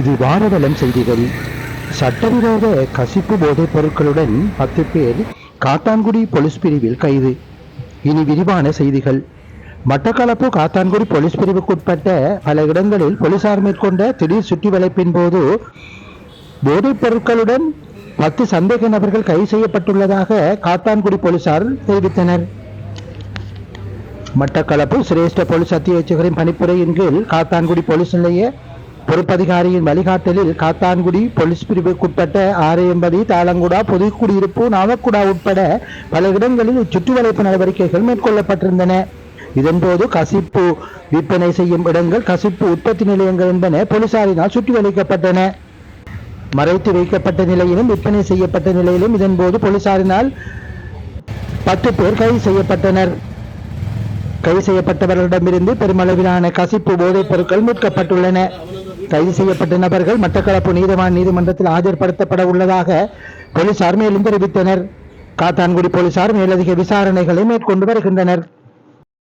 இது வாரவலம் செய்திகள். சட்டவிரோத கசிப்பு போதைப் பொருட்களுடன் பத்து பேர் காத்தான்குடி போலீஸ் பிரிவில் கைது. இனி விரிவான செய்திகள். மட்டக்களப்பு காத்தான்குடி போலீஸ் பிரிவுக்குட்பட்ட பல இடங்களில் போலீசார் மேற்கொண்ட திடீர் சுற்றி வளைப்பின் போது போதைப் பொருட்களுடன் பத்து சந்தேக நபர்கள் கைது செய்யப்பட்டுள்ளதாக காத்தான்குடி போலீசார் தெரிவித்தனர். மட்டக்களப்பு சிரேஷ்ட போலீஸ் அத்தியட்சகரின் பணிப்புரையின் கீழ் காத்தான்குடி போலீஸ் நிலைய பொறுப்பதிகாரியின் வழிகாட்டலில் காத்தான்குடி போலீஸ் பிரிவுக்குட்பட்ட ஆரையம்பதி தாளங்குடா புதுக்குடியிருப்பு நாவக்குடா உட்பட பல இடங்களில் சுற்றுவளைப்பு நடவடிக்கைகள் மேற்கொள்ளப்பட்டிருந்தன. இதன்போது கசிப்பு விற்பனை செய்யும் இடங்கள் கசிப்பு உற்பத்தி நிலையங்கள் என்பன போலீசாரினால் சுற்றி வளைக்கப்பட்டன. மறைத்து வைக்கப்பட்ட நிலையிலும் விற்பனை செய்யப்பட்ட நிலையிலும் இதன்போது போலீசாரினால் பத்து பேர் கைது செய்யப்பட்டனர். கைது செய்யப்பட்டவர்களிடமிருந்து பெருமளவிலான கசிப்பு போதைப் பொருட்கள் மீட்கப்பட்டுள்ளன. கைது செய்யப்பட்ட நபர்கள் மட்டக்களப்பு நீதவான் நீதிமன்றத்தில் ஆஜர்படுத்தப்பட உள்ளதாக போலீசார் மேலும் தெரிவித்தனர். காத்தான்குடி போலீசார் மேலதிக விசாரணைகளை மேற்கொண்டு வருகின்றனர்.